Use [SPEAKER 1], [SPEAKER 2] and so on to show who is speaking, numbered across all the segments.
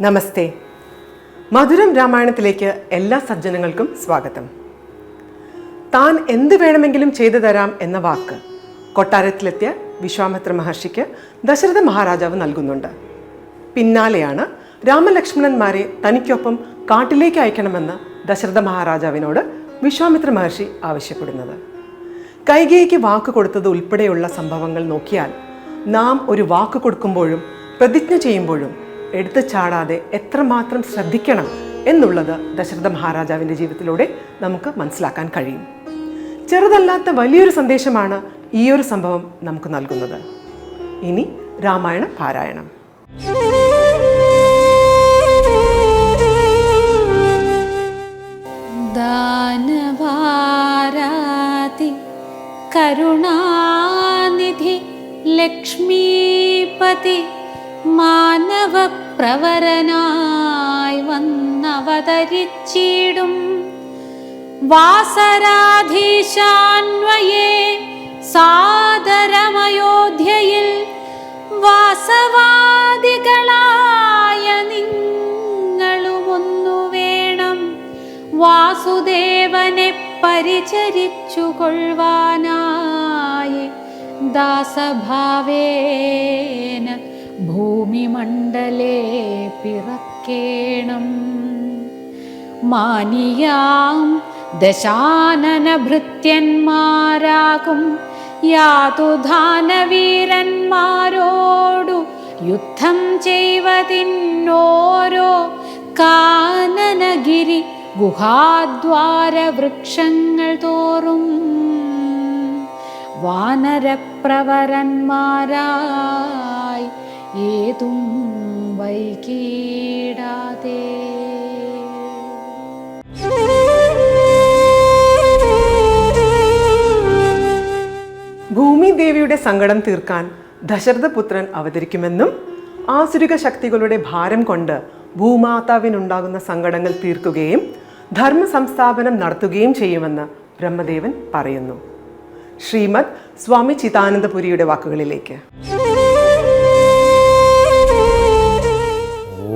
[SPEAKER 1] നമസ്തേ. മധുരം രാമായണത്തിലേക്ക് എല്ലാ സജ്ജനങ്ങൾക്കും സ്വാഗതം. താൻ എന്ത് വേണമെങ്കിലും ചെയ്തു തരാം എന്ന വാക്ക് കൊട്ടാരത്തിലെത്തിയ വിശ്വാമിത്ര മഹർഷിക്ക് ദശരഥ മഹാരാജാവ് നൽകുന്നുണ്ട്. പിന്നാലെയാണ് രാമലക്ഷ്മണന്മാരെ തനിക്കൊപ്പം കാട്ടിലേക്ക് അയക്കണമെന്ന് ദശരഥ മഹാരാജാവിനോട് വിശ്വാമിത്ര മഹർഷി ആവശ്യപ്പെടുന്നത്. കൈകേയിക്ക് വാക്ക് കൊടുത്തത് ഉൾപ്പെടെയുള്ള സംഭവങ്ങൾ നോക്കിയാൽ നാം ഒരു വാക്ക് കൊടുക്കുമ്പോഴും പ്രതിജ്ഞ ചെയ്യുമ്പോഴും എടുത്തു ചാടാതെ എത്രമാത്രം ശ്രദ്ധിക്കണം എന്നുള്ളത് ദശരഥ മഹാരാജാവിന്റെ ജീവിതത്തിലൂടെ നമുക്ക് മനസ്സിലാക്കാൻ കഴിയും. ചെറുതല്ലാത്ത വലിയൊരു സന്ദേശമാണ് ഈ ഒരു സംഭവം നമുക്ക് നൽകുന്നത്. ഇനി രാമായണ പാരായണം.
[SPEAKER 2] ദാനവാരാതി കരുണാനിധി ലക്ഷ്മീപതി മാനവപ്രവരനായി വന്നവതരിച്ചിടും. വാസരാധീശാന്വയേ സാദരമയോധ്യയിൽ വാസവാദികളായ നിങ്ങളുമൊന്നു വേണം. വാസുദേവനെ പരിചരിച്ചു ദാസഭാവേന ഭൂമിമണ്ഡലേ പിറക്കേണം. മാനിയാം ദശാനനഭൃത്യന്മാരാകും. യാതുധാനവീരന്മാരോടു യുദ്ധം ചെയ്വതിന്നോരോ. കാനനഗിരി ഗുഹാദ്വാര വൃക്ഷങ്ങൾ തോറും. വാനരപ്രവരന്മാരായി ഏതും വൈകീടാതെ.
[SPEAKER 1] ഭൂമി ദേവിയുടെ സങ്കടം തീർക്കാൻ ദശരഥപുത്രൻ അവതരിക്കുമെന്നും ആസുരിക ശക്തികളുടെ ഭാരം കൊണ്ട് ഭൂമാതാവിനുണ്ടാകുന്ന സങ്കടങ്ങൾ തീർക്കുകയും ധർമ്മ സംസ്ഥാപനം നടത്തുകയും ചെയ്യുമെന്ന് ബ്രഹ്മദേവൻ പറയുന്നു. ശ്രീമദ് സ്വാമി ചിതാനന്ദപുരിയുടെ വാക്കുകളിലേക്ക്.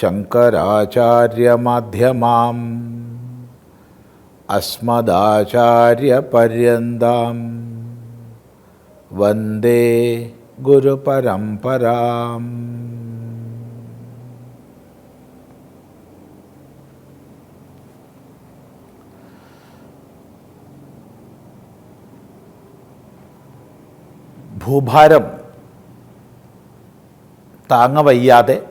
[SPEAKER 3] ശങ്കരാചാര്യമധ്യമാം. അസ്മദാചാര്യപര്യന്താം. വന്ദേ ഗുരുപരംപരാം ഭൂഭാരം താങ്ങവയ്യാതെ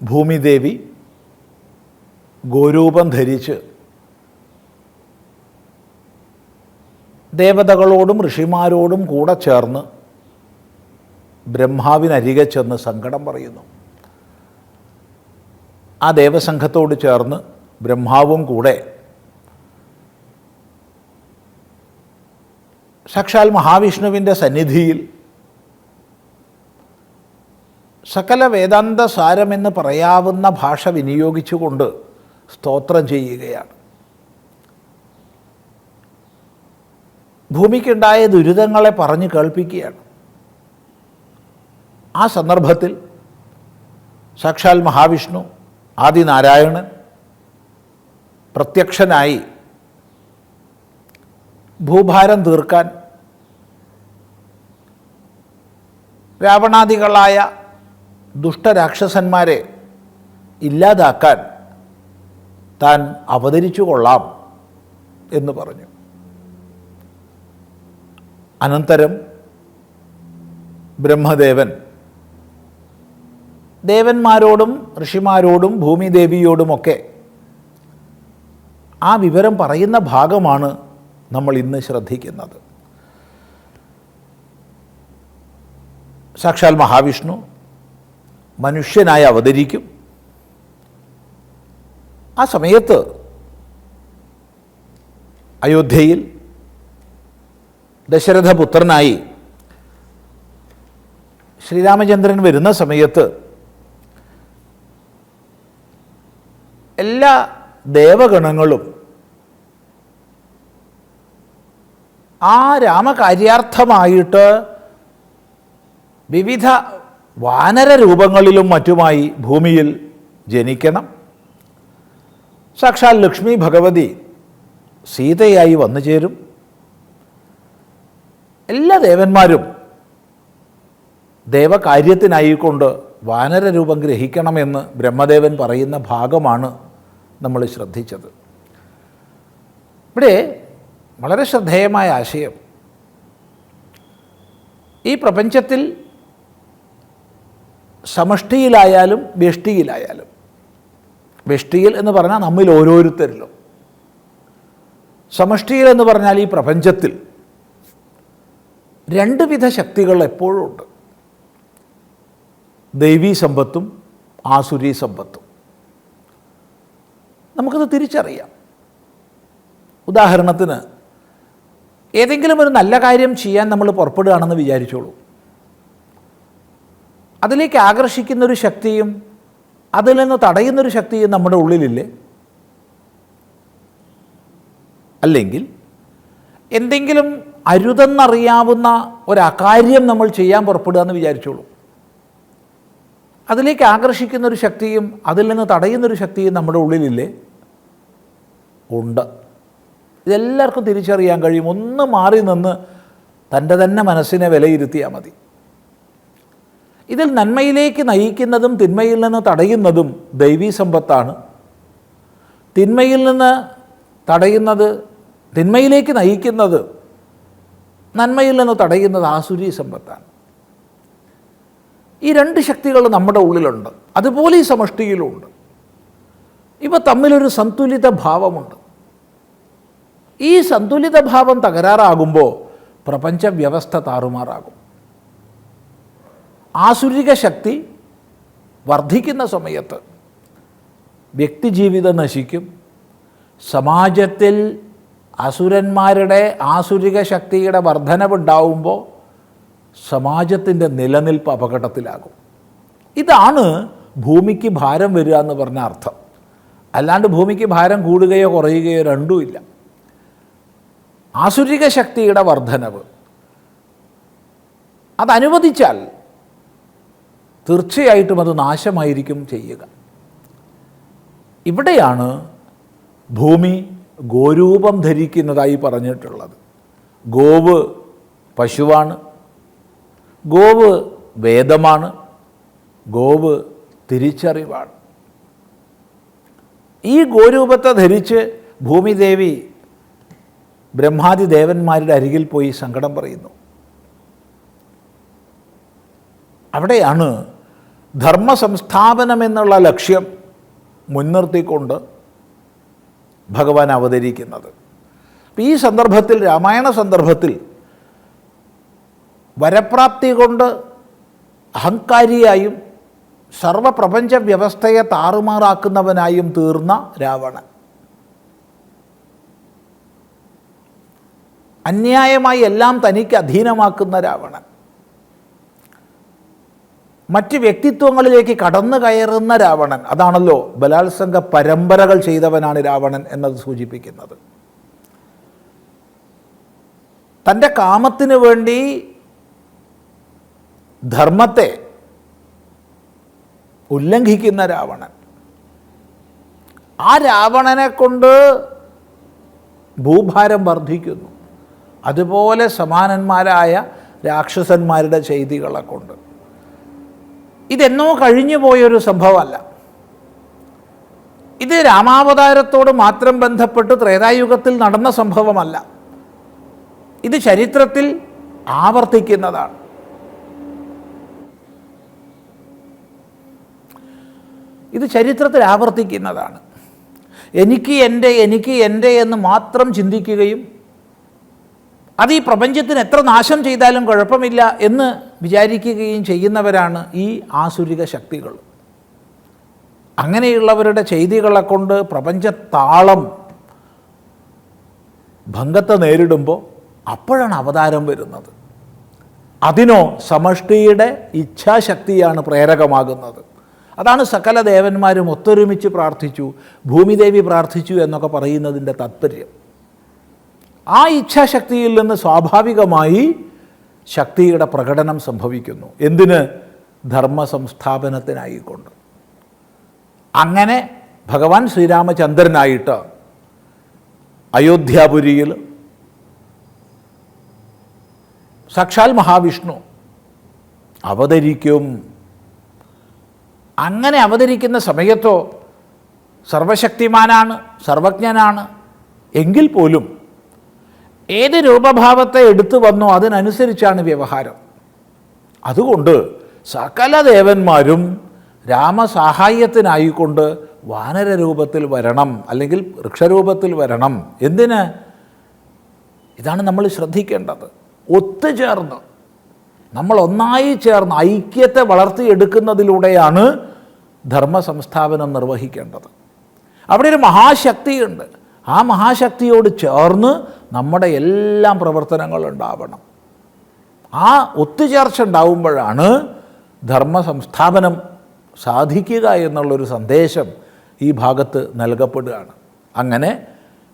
[SPEAKER 3] ഭൂമിദേവി ഗോരൂപം ധരിച്ച് ദേവതകളോടും ഋഷിമാരോടും കൂടെ ചേർന്ന് ബ്രഹ്മാവിനരികെ ചെന്ന് സങ്കടം പറയുന്നു. ആ ദേവസംഘത്തോട് ചേർന്ന് ബ്രഹ്മാവും കൂടെ സാക്ഷാൽ മഹാവിഷ്ണുവിന്റെ സന്നിധിയിൽ സകല വേദാന്ത സാരമെന്ന് പറയാവുന്ന ഭാഷ വിനിയോഗിച്ചുകൊണ്ട് സ്തോത്രം ചെയ്യുകയാണ്. ഭൂമിക്കുണ്ടായ ദുരിതങ്ങളെ പറഞ്ഞു കേൾപ്പിക്കുകയാണ്. ആ സന്ദർഭത്തിൽ സാക്ഷാൽ മഹാവിഷ്ണു ആദിനാരായണൻ പ്രത്യക്ഷനായി ഭൂഭാരം തീർക്കാൻ രാവണാദികളായ ദുഷ്ടരാക്ഷസന്മാരെ ഇല്ലാതാക്കാൻ താൻ അവതരിച്ചു കൊള്ളാം എന്ന് പറഞ്ഞു. അനന്തരം ബ്രഹ്മദേവൻ ദേവന്മാരോടും ഋഷിമാരോടും ഭൂമിദേവിയോടുമൊക്കെ ആ വിവരം പറയുന്ന ഭാഗമാണ് നമ്മൾ ഇന്ന് ശ്രദ്ധിക്കുന്നത്. സാക്ഷാൽ മഹാവിഷ്ണു മനുഷ്യനായി അവതരിക്കും. ആ സമയത്ത് അയോധ്യയിൽ ദശരഥപുത്രനായി ശ്രീരാമചന്ദ്രൻ വരുന്ന സമയത്ത് എല്ലാ ദേവഗണങ്ങളും ആ രാമകാര്യാർത്ഥമായിട്ട് വിവിധ വാനര രൂപങ്ങളിലും മറ്റുമായി ഭൂമിയിൽ ജനിക്കണം. സാക്ഷാൽ ലക്ഷ്മി ഭഗവതി സീതയായി വന്നു ചേരും. എല്ലാ ദേവന്മാരും ദേവകാര്യത്തിനായിക്കൊണ്ട് വാനര രൂപം ഗ്രഹിക്കണമെന്ന് ബ്രഹ്മദേവൻ പറയുന്ന ഭാഗമാണ് നമ്മൾ ശ്രദ്ധിച്ചത്. ഇവിടെ വളരെ ശ്രദ്ധേയമായ ആശയം. ഈ പ്രപഞ്ചത്തിൽ സമഷ്ടിയിലായാലും വ്യഷ്ടിയിലായാലും. വ്യഷ്ടിയിൽ എന്ന് പറഞ്ഞാൽ നമ്മിൽ ഓരോരുത്തരിലും. സമഷ്ടിയിൽ എന്ന് പറഞ്ഞാൽ ഈ പ്രപഞ്ചത്തിൽ രണ്ട് വിധ ശക്തികൾ എപ്പോഴും ഉണ്ട്. ദൈവീ സമ്പത്തും ആസുരീ സമ്പത്തും. നമുക്കത് തിരിച്ചറിയാം. ഉദാഹരണത്തിന് ഏതെങ്കിലും ഒരു നല്ല കാര്യം ചെയ്യാൻ നമ്മൾ പുറപ്പെടുകയാണെന്ന് വിചാരിച്ചോളൂ. അതിലേക്ക് ആകർഷിക്കുന്നൊരു ശക്തിയും അതിൽ നിന്ന് തടയുന്നൊരു ശക്തിയും നമ്മുടെ ഉള്ളിലില്ലേ? അല്ലെങ്കിൽ എന്തെങ്കിലും അരുതെന്നറിയാവുന്ന ഒരകാര്യം നമ്മൾ ചെയ്യാൻ പുറപ്പെടുക എന്ന് വിചാരിച്ചോളൂ. അതിലേക്ക് ആകർഷിക്കുന്നൊരു ശക്തിയും അതിൽ നിന്ന് തടയുന്നൊരു ശക്തിയും നമ്മുടെ ഉള്ളിലില്ലേ? ഉണ്ട്. ഇതെല്ലാവർക്കും തിരിച്ചറിയാൻ കഴിയും. ഒന്ന് മാറി നിന്ന് തന്റെ തന്നെ മനസ്സിനെ വിലയിരുത്തിയാൽ മതി. ഇതിൽ നന്മയിലേക്ക് നയിക്കുന്നതും തിന്മയിൽ നിന്ന് തടയുന്നതും ദൈവീ സമ്പത്താണ്. തിന്മയിൽ നിന്ന് തടയുന്നത് തിന്മയിലേക്ക് നയിക്കുന്നത് നന്മയിൽ നിന്ന് തടയുന്നത് ആസുരി സമ്പത്താണ്. ഈ രണ്ട് ശക്തികൾ നമ്മുടെ ഉള്ളിലുണ്ട്. അതുപോലെ ഈ സമഷ്ടിയിലുമുണ്ട്. ഇവ തമ്മിലൊരു സന്തുലിത ഭാവമുണ്ട്. ഈ സന്തുലിത ഭാവം തകരാറാകുമ്പോൾ പ്രപഞ്ച വ്യവസ്ഥ താറുമാറാകും. ആസുരിക ശക്തി വർദ്ധിക്കുന്ന സമയത്ത് വ്യക്തിജീവിതം നശിക്കും. സമാജത്തിൽ അസുരന്മാരുടെ ആസുരിക ശക്തിയുടെ വർധനവുണ്ടാവുമ്പോൾ സമാജത്തിന്റെ നിലനിൽപ്പ് അപകടത്തിലാകും. ഇതാണ് ഭൂമിക്ക് ഭാരം വരിക എന്ന് പറഞ്ഞ അർത്ഥം. അല്ലാണ്ട് ഭൂമിക്ക് ഭാരം കൂടുകയോ കുറയുകയോ രണ്ടുമില്ല ആസുരിക ശക്തിയുടെ വർധനവ്. അതനുവദിച്ചാൽ തീർച്ചയായിട്ടും അത് നാശമായിരിക്കും ചെയ്യുക. ഇവിടെയാണ് ഭൂമി ഗോരൂപം ധരിക്കുന്നതായി പറഞ്ഞിട്ടുള്ളത്. ഗോവ് പശുവാണ്. ഗോവ് വേദമാണ്. ഗോവ് തിരിച്ചറിവാണ്. ഈ ഗോരൂപത്തെ ധരിച്ച് ഭൂമിദേവി ബ്രഹ്മാദി ദേവന്മാരുടെ അരികിൽ പോയി സങ്കടം പറയുന്നു. അവിടെയാണ് ധർമ്മ സംസ്ഥാപനം എന്നുള്ള ലക്ഷ്യം മുൻനിർത്തിക്കൊണ്ട് ഭഗവാൻ അവതരിക്കുന്നത്. അപ്പം ഈ സന്ദർഭത്തിൽ രാമായണ സന്ദർഭത്തിൽ വരപ്രാപ്തി കൊണ്ട് അഹങ്കാരിയായും സർവപ്രപഞ്ച വ്യവസ്ഥയെ താറുമാറാക്കുന്നവനായും തീർന്ന രാവണൻ. അന്യായമായി എല്ലാം തനിക്ക് അധീനമാക്കുന്ന രാവണൻ. മറ്റ് വ്യക്തിത്വങ്ങളിലേക്ക് കടന്നു കയറുന്ന രാവണൻ അതാണല്ലോ ബലാത്സംഗ പരമ്പരകൾ ചെയ്തവനാണ് രാവണൻ എന്നത് സൂചിപ്പിക്കുന്നത്. തന്റെ കാമത്തിന് വേണ്ടി ധർമ്മത്തെ ഉല്ലംഘിക്കുന്ന രാവണൻ. ആ രാവണനെ കൊണ്ട് ഭൂഭാരം വർദ്ധിക്കുന്നു. അതുപോലെ സമാനന്മാരായ രാക്ഷസന്മാരുടെ ചെയ്തികളെ കൊണ്ട്. ഇതെന്നോ കഴിഞ്ഞു പോയൊരു സംഭവമല്ല. ഇത് രാമാവതാരത്തോട് മാത്രം ബന്ധപ്പെട്ട് ത്രേതായുഗത്തിൽ നടന്ന സംഭവമല്ല. ഇത് ചരിത്രത്തിൽ ആവർത്തിക്കുന്നതാണ്. ഇത് ചരിത്രത്തിൽ ആവർത്തിക്കുന്നതാണ്. എനിക്ക് എന്റെ എനിക്ക് എന്റെ എന്ന് മാത്രം ചിന്തിക്കുകയും അത് ഈ പ്രപഞ്ചത്തിന് എത്ര നാശം ചെയ്താലും കുഴപ്പമില്ല എന്ന് വിചാരിക്കുകയും ചെയ്യുന്നവരാണ് ഈ ആസുരിക ശക്തികൾ. അങ്ങനെയുള്ളവരുടെ ചെയ്തികളെ കൊണ്ട് പ്രപഞ്ചത്താളം ഭംഗത്തെ നേരിടുമ്പോൾ അപ്പോഴാണ് അവതാരം വരുന്നത്. അതിനോ സമഷ്ടിയുടെ ഇച്ഛാശക്തിയാണ് പ്രേരകമാകുന്നത്. അതാണ് സകല ദേവന്മാരും ഒത്തൊരുമിച്ച് പ്രാർത്ഥിച്ചു ഭൂമിദേവി പ്രാർത്ഥിച്ചു എന്നൊക്കെ പറയുന്നതിന്റെ താത്പര്യം. ആ ഇച്ഛാശക്തിയിൽ നിന്ന് സ്വാഭാവികമായി ശക്തിയുടെ പ്രകടനം സംഭവിക്കുന്നു. എന്തിന്? ധർമ്മ സംസ്ഥാപനത്തിനായിക്കൊണ്ട് അങ്ങനെ ഭഗവാൻ ശ്രീരാമചന്ദ്രനായിട്ട് അയോധ്യാപുരിയിൽ സാക്ഷാൽ മഹാവിഷ്ണു അവതരിക്കും. അങ്ങനെ അവതരിക്കുന്ന സമയത്തോ സർവശക്തിമാനാണ് സർവജ്ഞനാണ്. എങ്കിൽ പോലും ഏത് രൂപഭാവത്തെ എടുത്തു വന്നോ അതിനനുസരിച്ചാണ് വ്യവഹാരം. അതുകൊണ്ട് സകല ദേവന്മാരും രാമസഹായത്തിനായിക്കൊണ്ട് വാനര രൂപത്തിൽ വരണം അല്ലെങ്കിൽ വൃക്ഷരൂപത്തിൽ വരണം എന്തിന്? ഇതാണ് നമ്മൾ ശ്രദ്ധിക്കേണ്ടത്. ഒത്തുചേർന്ന് നമ്മൾ ഒന്നായി ചേർന്ന് ഐക്യത്തെ വളർത്തിയെടുക്കുന്നതിലൂടെയാണ് ധർമ്മ സംസ്ഥാപനം നിർവഹിക്കേണ്ടത്. അവിടെ ഒരു മഹാശക്തിയുണ്ട്. ആ മഹാശക്തിയോട് ചേർന്ന് നമ്മുടെ എല്ലാം പ്രവർത്തനങ്ങൾ ഉണ്ടാവണം. ആ ഒത്തുചേർച്ച ഉണ്ടാവുമ്പോഴാണ് ധർമ്മ സംസ്ഥാപനം സാധിക്കുക എന്നുള്ളൊരു സന്ദേശം ഈ ഭാഗത്ത് നൽകപ്പെടുകയാണ്. അങ്ങനെ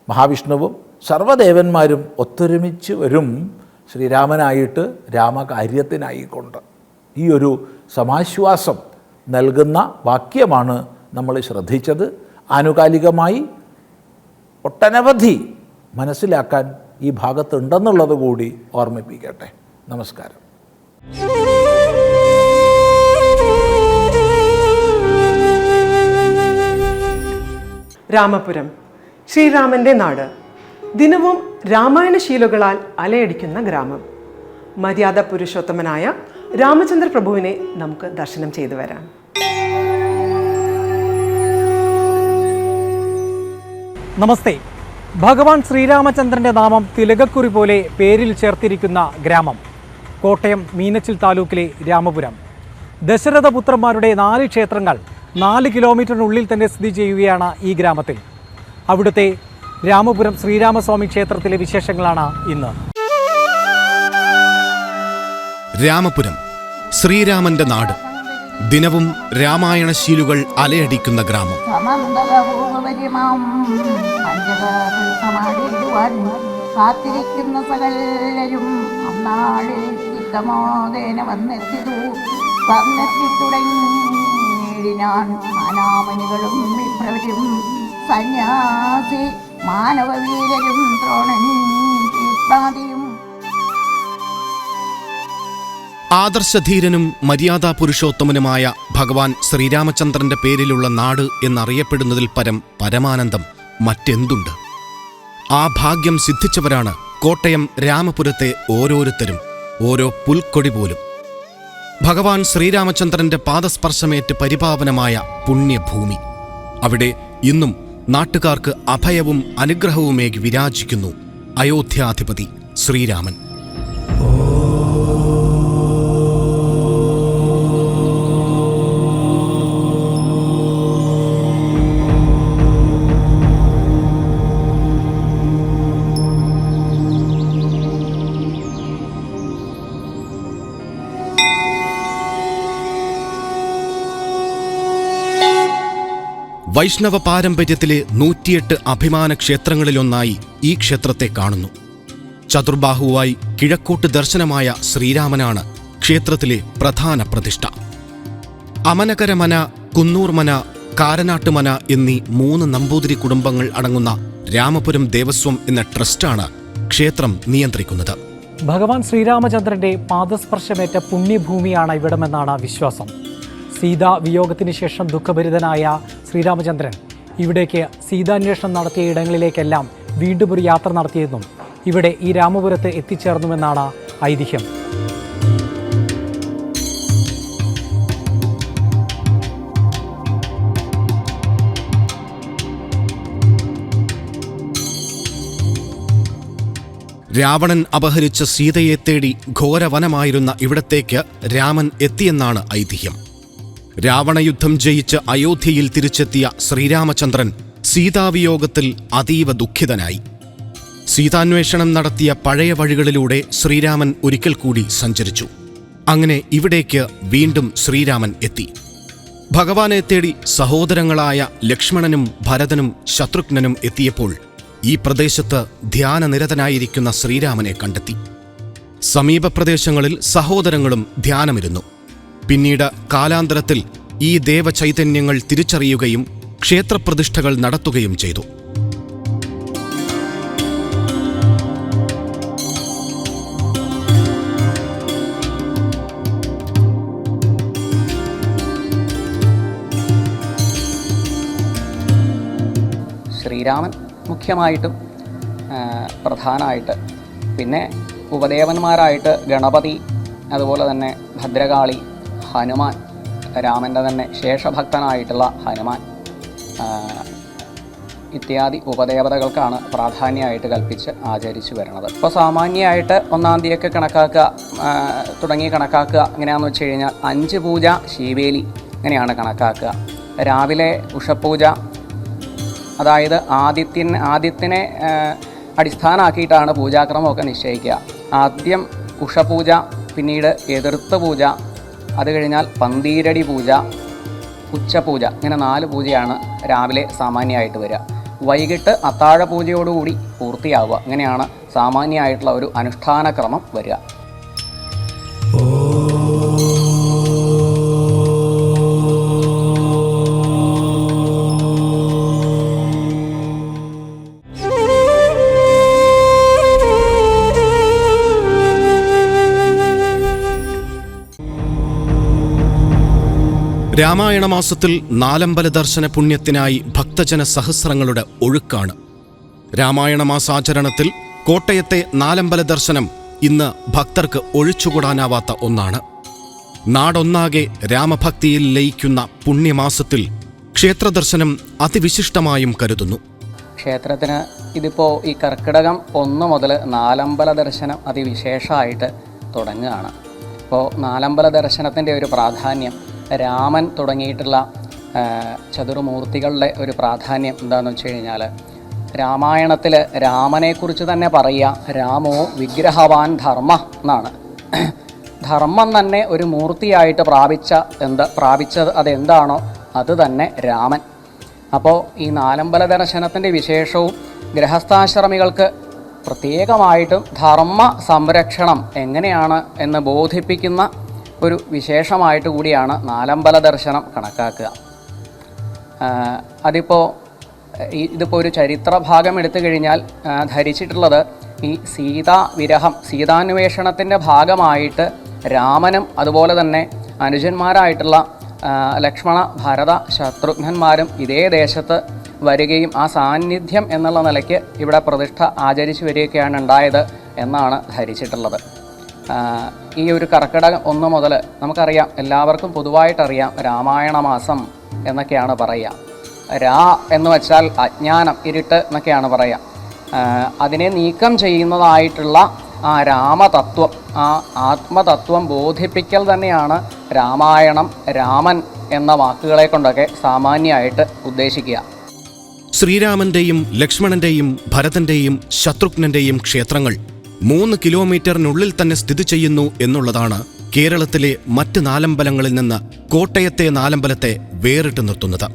[SPEAKER 3] മഹാവിഷ്ണുവും സർവദേവന്മാരും ഒത്തൊരുമിച്ച് വരും ശ്രീരാമനായിട്ട് രാമകാര്യത്തിനായിക്കൊണ്ട്. ഈ ഒരു സമാശ്വാസം നൽകുന്ന വാക്യമാണ് നമ്മൾ ശ്രദ്ധിച്ചത്. ആനുകാലികമായി ഒട്ടനവധി മനസ്സിലാക്കാൻ ഈ ഭാഗത്തുണ്ടെന്നുള്ളത് കൂടി ഓർമ്മിപ്പിക്കട്ടെ. നമസ്കാരം.
[SPEAKER 1] രാമപുരം ശ്രീരാമന്റെ നാട്. ദിനവും രാമായണ രാമായണശീലുകളാൽ അലയടിക്കുന്ന ഗ്രാമം. മര്യാദ പുരുഷോത്തമനായ രാമചന്ദ്ര പ്രഭുവിനെ നമുക്ക് ദർശനം ചെയ്തു വരാം.
[SPEAKER 4] നമസ്തേ. ഭഗവാൻ ശ്രീരാമചന്ദ്രന്റെ നാമം തിലകക്കുറി പോലെ പേരിൽ ചേർത്തിരിക്കുന്ന ഗ്രാമം കോട്ടയം മീനച്ചിൽ താലൂക്കിലെ രാമപുരം. ദശരഥപുത്രന്മാരുടെ നാല് ക്ഷേത്രങ്ങൾ നാല് കിലോമീറ്ററിനുള്ളിൽ തന്നെ സ്ഥിതി ചെയ്യുകയാണ് ഈ ഗ്രാമത്തിൽ. അവിടുത്തെ രാമപുരം ശ്രീരാമസ്വാമി ക്ഷേത്രത്തിലെ വിശേഷങ്ങളാണ് ഇന്ന്.
[SPEAKER 5] രാമപുരം ശ്രീരാമന്റെ നാട്. ദിനവും രാമായണ ശീലുകൾ അലയടിക്കുന്ന ഗ്രാമം.
[SPEAKER 6] സകലരും സന്യാസി മാനവവീരരും ദ്രോണൻ ഭീഷ്മാദിയും
[SPEAKER 5] ആദർശധീരനും മര്യാദാ പുരുഷോത്തമനുമായ ഭഗവാൻ ശ്രീരാമചന്ദ്രന്റെ പേരിലുള്ള നാട് എന്നറിയപ്പെടുന്നതിൽ പരം പരമാനന്ദം മറ്റെന്തുണ്ട്? ആ ഭാഗ്യം സിദ്ധിച്ചവരാണ് കോട്ടയം രാമപുരത്തെ ഓരോരുത്തരും ഓരോ പുൽക്കൊടി പോലും. ഭഗവാൻ ശ്രീരാമചന്ദ്രന്റെ പാദസ്പർശമേറ്റ് പരിപാവനമായ പുണ്യഭൂമി. അവിടെ ഇന്നും നാട്ടുകാർക്ക് അഭയവും അനുഗ്രഹവുമേകി വിരാജിക്കുന്നു അയോധ്യാധിപതി ശ്രീരാമൻ. വൈഷ്ണവ പാരമ്പര്യത്തിലെ നൂറ്റിയെട്ട് അഭിമാന ക്ഷേത്രങ്ങളിലൊന്നായി ഈ ക്ഷേത്രത്തെ കാണുന്നു. ചതുർബാഹുവായി കിഴക്കോട്ട് ദർശനമായ ശ്രീരാമനാണ് ക്ഷേത്രത്തിലെ പ്രധാന പ്രതിഷ്ഠ. അമനകരമന കുന്നൂർമന കാരനാട്ടുമന എന്നീ മൂന്ന് നമ്പൂതിരി കുടുംബങ്ങൾ അടങ്ങുന്ന രാമപുരം ദേവസ്വം എന്ന ട്രസ്റ്റാണ് ക്ഷേത്രം നിയന്ത്രിക്കുന്നത്.
[SPEAKER 4] ഭഗവാൻ ശ്രീരാമചന്ദ്രന്റെ പാദസ്പർശമേറ്റ പുണ്യഭൂമിയാണ് ഇവിടമെന്നാണ് വിശ്വാസം. സീതാ വിയോഗത്തിന് ശേഷം ദുഃഖഭരിതനായ ശ്രീരാമചന്ദ്രൻ. ഇവിടേക്ക് സീതാന്വേഷണം നടത്തിയ ഇടങ്ങളിലേക്കെല്ലാം വീണ്ടും ഒരു യാത്ര നടത്തിയെന്നും ഇവിടെ ഈ രാമപുരത്ത് എത്തിച്ചേർന്നുവെന്നാണ് ഐതിഹ്യം.
[SPEAKER 5] രാവണൻ അപഹരിച്ച സീതയെ തേടി ഘോരവനമായിരുന്ന ഇവിടത്തേക്ക് രാമൻ എത്തിയെന്നാണ് ഐതിഹ്യം. രാവണയുദ്ധം ജയിച്ച് അയോധ്യയിൽ തിരിച്ചെത്തിയ ശ്രീരാമചന്ദ്രൻ സീതാവിയോഗത്തിൽ അതീവ ദുഃഖിതനായി. സീതാന്വേഷണം നടത്തിയ പഴയ വഴികളിലൂടെ ശ്രീരാമൻ ഒരിക്കൽ കൂടി സഞ്ചരിച്ചു. അങ്ങനെ ഇവിടേക്ക് വീണ്ടും ശ്രീരാമൻ എത്തി. ഭഗവാനെ തേടി സഹോദരങ്ങളായ ലക്ഷ്മണനും ഭരതനും ശത്രുഘ്നനും എത്തിയപ്പോൾ ഈ പ്രദേശത്ത് ധ്യാനനിരതനായിരിക്കുന്ന ശ്രീരാമനെ കണ്ടെത്തി. സമീപ പ്രദേശങ്ങളിൽ സഹോദരങ്ങളും ധ്യാനമിരുന്നു. പിന്നീട് കാലാന്തരത്തിൽ ഈ ദേവചൈതന്യങ്ങൾ തിരിച്ചറിയുകയും ക്ഷേത്രപ്രതിഷ്ഠകൾ നടത്തുകയും ചെയ്തു.
[SPEAKER 7] ശ്രീരാമൻ മുഖ്യമായിട്ടും പ്രധാനമായിട്ട് പിന്നെ ഉപദേവന്മാരായിട്ട് ഗണപതി അതുപോലെ തന്നെ ഭദ്രകാളി ഹനുമാൻ രാമന്റെ തന്നെ ശേഷഭക്തനായിട്ടുള്ള ഹനുമാൻ. ഇത്യാദി ഉപദേവതകൾക്കാണ് പ്രാധാന്യമായിട്ട് കൽപ്പിച്ച് ആചരിച്ചു വരുന്നത്. ഇപ്പോൾ സാമാന്യമായിട്ട് ഒന്നാം തീയതിയൊക്കെ കണക്കാക്കുക തുടങ്ങി കണക്കാക്കുക എങ്ങനെയാണെന്ന് വെച്ച് കഴിഞ്ഞാൽ അഞ്ച് പൂജ ശീവേലി ഇങ്ങനെയാണ് കണക്കാക്കുക. രാവിലെ ഉഷപൂജ അതായത് ആദിത്യൻ ആദിത്യനെ അടിസ്ഥാനമാക്കിയിട്ടാണ് പൂജാക്രമമൊക്കെ നിശ്ചയിക്കുക. ആദ്യം ഉഷപൂജ പിന്നീട് എതിർത്ത് പൂജ അത് കഴിഞ്ഞാൽ പന്തീരടി പൂജ ഉച്ചപൂജ ഇങ്ങനെ നാല് പൂജയാണ് രാവിലെ സാമാന്യമായിട്ട് വരിക. വൈകിട്ട് അത്താഴ പൂജയോടുകൂടി പൂർത്തിയാവുക. ഇങ്ങനെയാണ് സാമാന്യമായിട്ടുള്ള ഒരു അനുഷ്ഠാനക്രമം വരിക.
[SPEAKER 5] രാമായണ മാസത്തിൽ നാലമ്പല ദർശന പുണ്യത്തിനായി ഭക്തജന സഹസ്രങ്ങളുടെ ഒഴുക്കാണ്. രാമായണ മാസാചരണത്തിൽ കോട്ടയത്തെ നാലമ്പല ദർശനം ഇന്ന് ഭക്തർക്ക് ഒഴിച്ചുകൂടാനാവാത്ത ഒന്നാണ്. നാടൊന്നാകെ രാമഭക്തിയിൽ ലയിക്കുന്ന പുണ്യമാസത്തിൽ ക്ഷേത്രദർശനം അതിവിശിഷ്ടമായും കരുതുന്നു.
[SPEAKER 7] ക്ഷേത്രത്തിന് ഇതിപ്പോൾ ഈ കർക്കിടകം ഒന്ന് മുതൽ നാലമ്പല ദർശനം അതിവിശേഷമായിട്ട് തുടങ്ങുകയാണ്. ഇപ്പോൾ നാലമ്പല ദർശനത്തിന്റെ ഒരു പ്രാധാന്യം രാമൻ തുടങ്ങിയിട്ടുള്ള ചതുർമൂർത്തികളുടെ ഒരു പ്രാധാന്യം എന്താണെന്ന് വെച്ച് കഴിഞ്ഞാൽ രാമായണത്തിൽ രാമനെക്കുറിച്ച് തന്നെ പറയുക രാമോ വിഗ്രഹവാൻ ധർമ്മ എന്നാണ്. ധർമ്മം തന്നെ ഒരു മൂർത്തിയായിട്ട് പ്രാപിച്ച എന്ത് പ്രാപിച്ചത് അതെന്താണോ അത് തന്നെ രാമൻ. അപ്പോൾ ഈ നാലമ്പല ദർശനത്തിന്റെ വിശേഷവും ഗൃഹസ്ഥാശ്രമികൾക്ക് പ്രത്യേകമായിട്ടും ധർമ്മ സംരക്ഷണം എങ്ങനെയാണ് എന്ന് ബോധിപ്പിക്കുന്ന ഒരു വിശേഷമായിട്ട് കൂടിയാണ് നാലമ്പല ദർശനം കണക്കാക്കുക. അതിപ്പോൾ ഇതിപ്പോൾ ഒരു ചരിത്ര ഭാഗം എടുത്തു കഴിഞ്ഞാൽ ധരിച്ചിട്ടുള്ളത് ഈ സീതാ വിരഹം സീതാന്വേഷണത്തിന്റെ ഭാഗമായിട്ട് രാമനും അതുപോലെ തന്നെ അനുജന്മാരായിട്ടുള്ള ലക്ഷ്മണ ഭരത ശത്രുഘ്നന്മാരും ഇതേ ദേശത്ത് വരികയും ആ സാന്നിധ്യം എന്നുള്ള നിലയ്ക്ക് ഇവിടെ പ്രതിഷ്ഠ ആചരിച്ചു വരികയൊക്കെയാണ് ഉണ്ടായത് എന്നാണ് ധരിച്ചിട്ടുള്ളത്. ഈ ഒരു കർക്കിടകം ഒന്ന് മുതൽ നമുക്കറിയാം എല്ലാവർക്കും പൊതുവായിട്ടറിയാം രാമായണ മാസം എന്നൊക്കെയാണ് പറയുക. രാ എന്ന് വെച്ചാൽ അജ്ഞാനം ഇരുട്ട് എന്നൊക്കെയാണ് പറയുക. അതിനെ നീക്കം ചെയ്യുന്നതായിട്ടുള്ള ആ രാമതത്വം ആ ആത്മതത്വം ബോധിപ്പിക്കൽ തന്നെയാണ് രാമായണം രാമൻ എന്ന വാക്കുകളെ കൊണ്ടൊക്കെ സാമാന്യമായിട്ട് ഉദ്ദേശിക്കുക.
[SPEAKER 5] ശ്രീരാമന്റെയും ലക്ഷ്മണന്റെയും ഭരതന്റെയും ശത്രുഘ്നന്റെയും ക്ഷേത്രങ്ങൾ മൂന്ന് കിലോമീറ്ററിനുള്ളിൽ തന്നെ സ്ഥിതി ചെയ്യുന്നു എന്നുള്ളതാണ് കേരളത്തിലെ മറ്റ് നാലമ്പലങ്ങളിൽ നിന്ന് കോട്ടയത്തെ നാലമ്പലത്തെ വേറിട്ട് നിർത്തുന്നത്.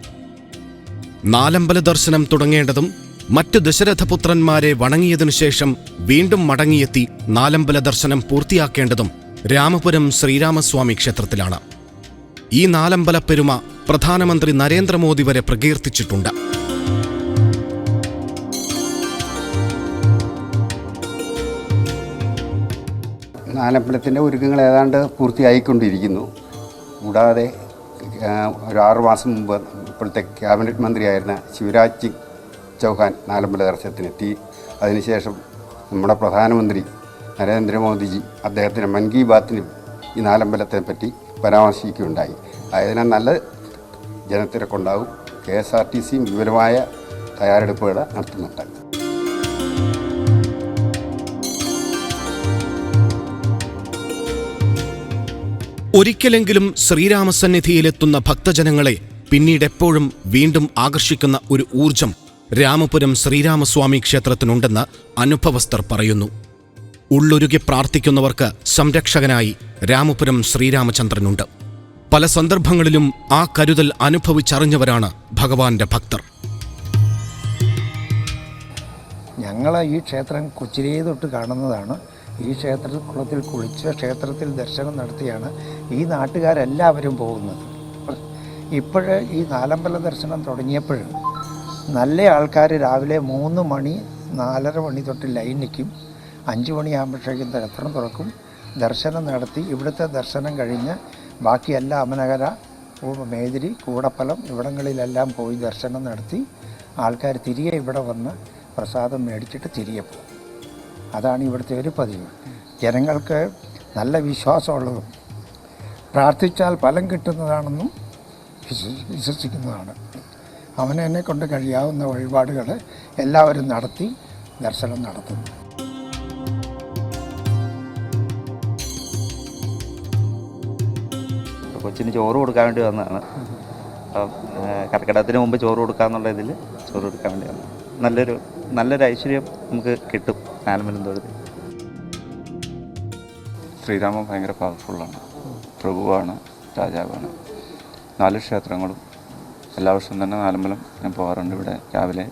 [SPEAKER 5] നാലമ്പല ദർശനം തുടങ്ങേണ്ടതും മറ്റ് ദശരഥപുത്രന്മാരെ വണങ്ങിയതിനു ശേഷം വീണ്ടും മടങ്ങിയെത്തി നാലമ്പല ദർശനം പൂർത്തിയാക്കേണ്ടതും രാമപുരം ശ്രീരാമസ്വാമി ക്ഷേത്രത്തിലാണ്. ഈ നാലമ്പല പെരുമ പ്രധാനമന്ത്രി നരേന്ദ്രമോദി വരെ പ്രകീർത്തിച്ചിട്ടുണ്ട്.
[SPEAKER 8] നാലമ്പലത്തിന്റെ ഒരുക്കങ്ങൾ ഏതാണ്ട് പൂർത്തിയായിക്കൊണ്ടിരിക്കുന്നു. കൂടാതെ ഒരു ആറു മാസം മുമ്പ് ഇപ്പോഴത്തെ ക്യാബിനറ്റ് മന്ത്രിയായിരുന്ന ശിവരാജ് സിംഗ് ചൗഹാൻ നാലമ്പല ദർശനത്തിനെത്തി. അതിനുശേഷം നമ്മുടെ പ്രധാനമന്ത്രി നരേന്ദ്രമോദിജി അദ്ദേഹത്തിന്റെ മൻ കി ബാത്തിനും ഈ നാലമ്പലത്തെ പറ്റി പരാമർശിക്കുകയുണ്ടായി. ആയതിനാൽ നല്ല ജനത്തിരക്കുണ്ടാവും. കെ എസ് ആർ ടി സിയും വിപുലമായ തയ്യാറെടുപ്പുകൾ നടത്തുന്നുണ്ട്.
[SPEAKER 5] ഒരിക്കലെങ്കിലും ശ്രീരാമസന്നിധിയിലെത്തുന്ന ഭക്തജനങ്ങളെ പിന്നീടെപ്പോഴും വീണ്ടും ആകർഷിക്കുന്ന ഒരു ഊർജം രാമപുരം ശ്രീരാമസ്വാമി ക്ഷേത്രത്തിനുണ്ടെന്ന് അനുഭവസ്ഥർ പറയുന്നു. ഉള്ളൊരുകി പ്രാർത്ഥിക്കുന്നവർക്ക് സംരക്ഷകനായി രാമപുരം ശ്രീരാമചന്ദ്രനുണ്ട്. പല സന്ദർഭങ്ങളിലും ആ കരുതൽ അനുഭവിച്ചറിഞ്ഞവരാണ് ഭഗവാന്റെ ഭക്തർ.
[SPEAKER 9] ഞങ്ങൾ ഈ ക്ഷേത്രം കൊച്ചിലേ തൊട്ട് കാണുന്നതാണ്. ഈ ക്ഷേത്രത്തിൽ കുളത്തിൽ കുളിച്ച് ക്ഷേത്രത്തിൽ ദർശനം നടത്തിയാണ് ഈ നാട്ടുകാരെല്ലാവരും പോകുന്നത്. ഇപ്പോഴ് ഈ നാലമ്പല ദർശനം തുടങ്ങിയപ്പോഴും നല്ല ആൾക്കാർ രാവിലെ മൂന്ന് മണി നാലര മണി തൊട്ട് ലൈൻ നിൽക്കും. അഞ്ച് മണിയാകുമ്പോഴേക്കും ദർശനം തുറക്കും. ദർശനം നടത്തി ഇവിടുത്തെ ദർശനം കഴിഞ്ഞ് ബാക്കിയെല്ലാം അമനകര മേതിരി കൂടപ്പലം ഇവിടങ്ങളിലെല്ലാം പോയി ദർശനം നടത്തി ആൾക്കാർ തിരികെ ഇവിടെ വന്ന് പ്രസാദം മേടിച്ചിട്ട് തിരികെ പോകും. അതാണ് ഇവിടുത്തെ ഒരു പതിവ്. ജനങ്ങൾക്ക് നല്ല വിശ്വാസമുള്ളതും പ്രാർത്ഥിച്ചാൽ ഫലം കിട്ടുന്നതാണെന്നും വിശ്വസിക്കുന്നതാണ്. അവനെന്നെ കൊണ്ട് കഴിയാവുന്ന വഴിപാടുകൾ എല്ലാവരും നടത്തി ദർശനം നടത്തുന്നു.
[SPEAKER 10] കൊച്ചിന് ചോറ് കൊടുക്കാൻ വേണ്ടി വന്നതാണ്. കർക്കിടകത്തിന് മുമ്പ് ചോറ് കൊടുക്കാന്നുള്ള ഇതിൽ ചോറ് കൊടുക്കാൻ വേണ്ടി വന്നു നല്ലൊരു നല്ലൊരു ഐശ്വര്യം നമുക്ക് കിട്ടും. തൊഴുത്
[SPEAKER 11] ശ്രീരാമൻ ഭയങ്കര പവർഫുള്ളാണ് പ്രഭുവാണ് രാജാവാണ്. നാല് ക്ഷേത്രങ്ങളും. എല്ലാ വർഷവും തന്നെ നാലമ്പലം ഞാൻ പോകാറുണ്ട് ഇവിടെ. രാവിലെ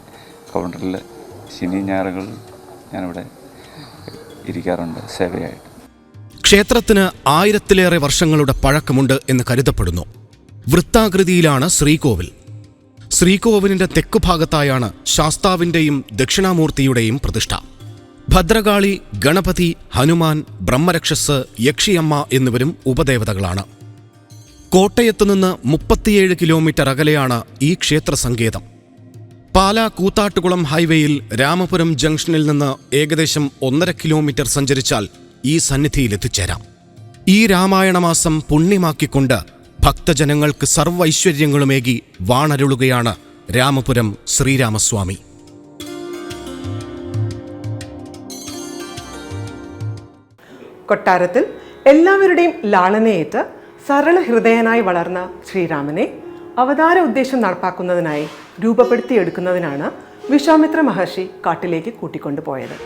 [SPEAKER 11] കൗണ്ടറിൽ ശനി ഞായറുകളിൽ ഞാനിവിടെ ഇരിക്കാറുണ്ട് സേവയായിട്ട്.
[SPEAKER 5] ക്ഷേത്രത്തിന് ആയിരത്തിലേറെ വർഷങ്ങളുടെ പഴക്കമുണ്ട് എന്ന് കരുതപ്പെടുന്നു. വൃത്താകൃതിയിലാണ് ശ്രീകോവിൽ. ശ്രീകോവിലിന്റെ തെക്കുഭാഗത്തായാണ് ശാസ്താവിന്റെയും ദക്ഷിണാമൂർത്തിയുടെയും പ്രതിഷ്ഠ. ഭദ്രകാളി ഗണപതി ഹനുമാൻ ബ്രഹ്മരക്ഷസ് യക്ഷിയമ്മ എന്നിവരും ഉപദേവതകളാണ്. കോട്ടയത്തുനിന്ന് മുപ്പത്തിയേഴ് കിലോമീറ്റർ അകലെയാണ് ഈ ക്ഷേത്ര സങ്കേതം പാലാ കൂത്താട്ടുകുളം ഹൈവേയിൽ രാമപുരം ജംഗ്ഷനിൽ നിന്ന് ഏകദേശം ഒന്നര കിലോമീറ്റർ സഞ്ചരിച്ചാൽ ഈ സന്നിധിയിലെത്തിച്ചേരാം ഈ രാമായണമാസം പുണ്യമാക്കിക്കൊണ്ട് ഭക്തജനങ്ങൾക്ക് സർവൈശ്വര്യങ്ങളുമേകി വാണരുളുകയാണ് രാമപുരം ശ്രീരാമസ്വാമി.
[SPEAKER 1] കൊട്ടാരത്തിൽ എല്ലാവരുടെയും ലാളനയേറ്റ് സരള ഹൃദയനായി വളർന്ന ശ്രീരാമനെ അവതാര ഉദ്ദേശം നടപ്പാക്കുന്നതിനായി രൂപപ്പെടുത്തിയെടുക്കുന്നതിനാണ് വിശ്വാമിത്ര മഹർഷി കാട്ടിലേക്ക് കൂട്ടിക്കൊണ്ടുപോയത്.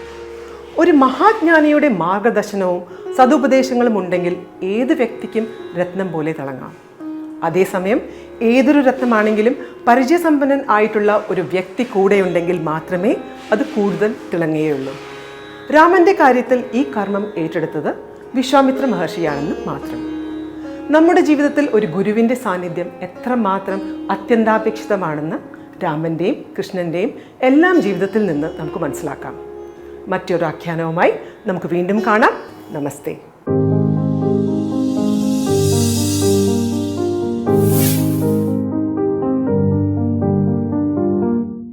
[SPEAKER 1] ഒരു മഹാജ്ഞാനിയുടെ മാർഗദർശനവും സതുപദേശങ്ങളും ഉണ്ടെങ്കിൽ ഏത് വ്യക്തിക്കും രത്നം പോലെ തിളങ്ങാം. അതേസമയം ഏതൊരു രത്നമാണെങ്കിലും പരിചയസമ്പന്നൻ ആയിട്ടുള്ള ഒരു വ്യക്തി കൂടെയുണ്ടെങ്കിൽ മാത്രമേ അത് കൂടുതൽ തിളങ്ങുകയുള്ളൂ രാമന്റെ കാര്യത്തിൽ ഈ കർമ്മം ഏറ്റെടുത്തത് വിശ്വാമിത്ര മഹർഷിയാണെന്ന് മാത്രം. നമ്മുടെ ജീവിതത്തിൽ ഒരു ഗുരുവിന്റെ സാന്നിധ്യം എത്രമാത്രം അത്യന്താപേക്ഷിതമാണെന്ന് രാമന്റെയും കൃഷ്ണന്റെയും എല്ലാം ജീവിതത്തിൽ നിന്ന് നമുക്ക് മനസ്സിലാക്കാം. മറ്റൊരു ആഖ്യാനവുമായി നമുക്ക് വീണ്ടും കാണാം. നമസ്തേ.